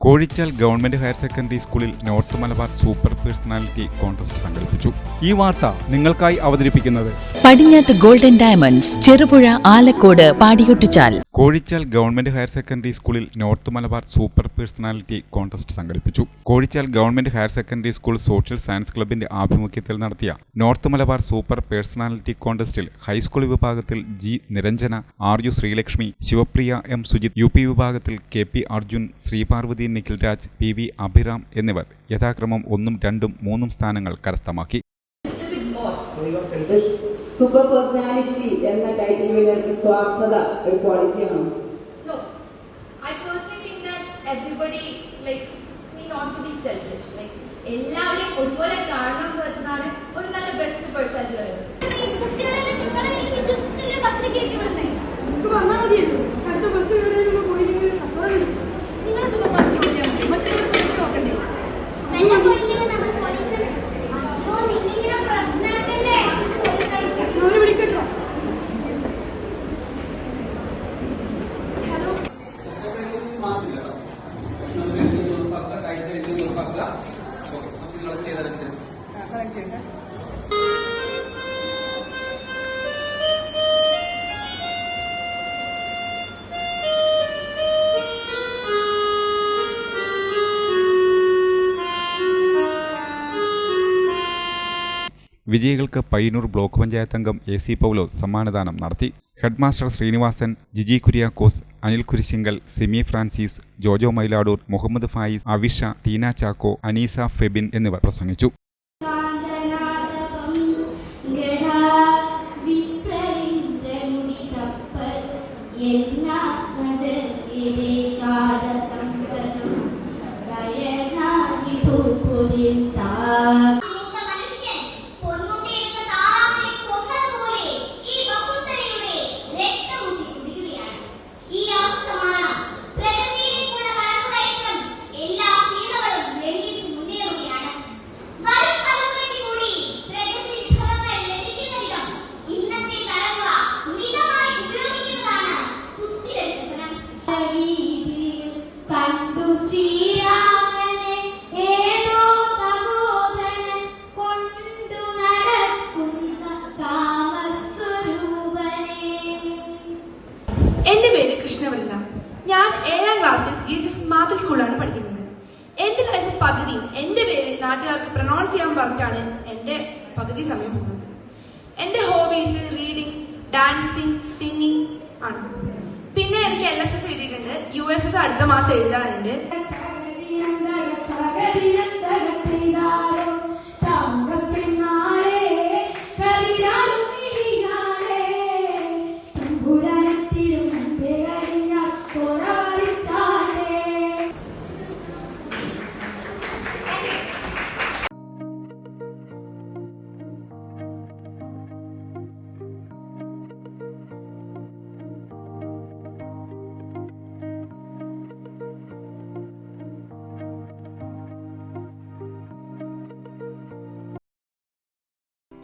Kozhichal government higher secondary സ്കൂളിൽ north Malabar super personality contest സംഘടിപ്പിച്ചു. ഈ വാർത്ത നിങ്ങൾക്കായി അവതരിപ്പിക്കുന്നത് പടിഞ്ഞാത്ത് golden diamonds Cherupuzha Alakode Padiyottuchal Kozhichal government higher secondary സ്കൂളിൽ north Malabar super personality contest സംഘടിപ്പിച്ചു. Kozhichal government higher secondary school social science ക്ലബിന്റെ ആഭിമുഖ്യത്തിൽ നടത്തിയ നോർത്ത് മലബാർ സൂപ്പർ പേഴ്സണാലിറ്റി കോൺടെസ്റ്റിൽ ഹൈസ്കൂൾ വിഭാഗത്തിൽ G Niranjana R U Sreelakshmi Shivapriya M Sujith U P വിഭാഗത്തിൽ K P Arjun Sreeparvathy Nikhil Raj P V Abhiram എന്നിവർ യഥാക്രമം ഒന്നും രണ്ടും മൂന്നും സ്ഥാനങ്ങൾ കരസ്ഥമാക്കി. സൂപ്പർ പേഴ്സണാലിറ്റി എന്ന ടൈറ്റിൽ വിന്നർക്ക് സ്വാർത്ഥത ഒരു ക്വാളിറ്റിയാണോ No, I personally think that everybody like need not to be selfish. Like എല്ലാവരെയും ഒരുപോലെ കാണണം എന്ന് വെച്ചതാണ് ഒരു നല്ല ബെസ്റ്റ് പേഴ്സൺ വിജയികൾക്ക് പയ്യന്നൂർ ബ്ലോക്ക് പഞ്ചായത്ത് അംഗം എ സി പൗലോസ് സമ്മാനദാനം നടത്തി. ഹെഡ്മാസ്റ്റർ ശ്രീനിവാസൻ ജിജി കുര്യാക്കോസ് അനിൽ കുരിശിങ്കൽ സിമി ഫ്രാൻസിസ് ജോജോ മൈലാടൂർ മുഹമ്മദ് ഫായിസ് അവിഷ ടീന ചാക്കോ അനീസ ഫെബിൻ എന്നിവർ പ്രസംഗിച്ചു. ta കൃഷ്ണവൃന്ദ ഞാൻ ഏഴാം ക്ലാസ്സിൽ ജീസസ് മാതൃ സ്കൂളിലാണ് പഠിക്കുന്നത്. എന്റെ ലൈഫ് പകുതി എന്റെ പേര് നാട്ടുകാർക്ക് പ്രൊണൗൺസ് ചെയ്യാൻ പറഞ്ഞിട്ടാണ് എന്റെ പകുതി സമയം പോകുന്നത്. എന്റെ ഹോബീസ് റീഡിങ് ഡാൻസിങ് സിംഗിങ് ആണ്. പിന്നെ എനിക്ക് എൽ എസ് എസ് എഴുതിയിട്ടുണ്ട്. യു എസ് എസ് അടുത്ത മാസം എഴുതാനുണ്ട്.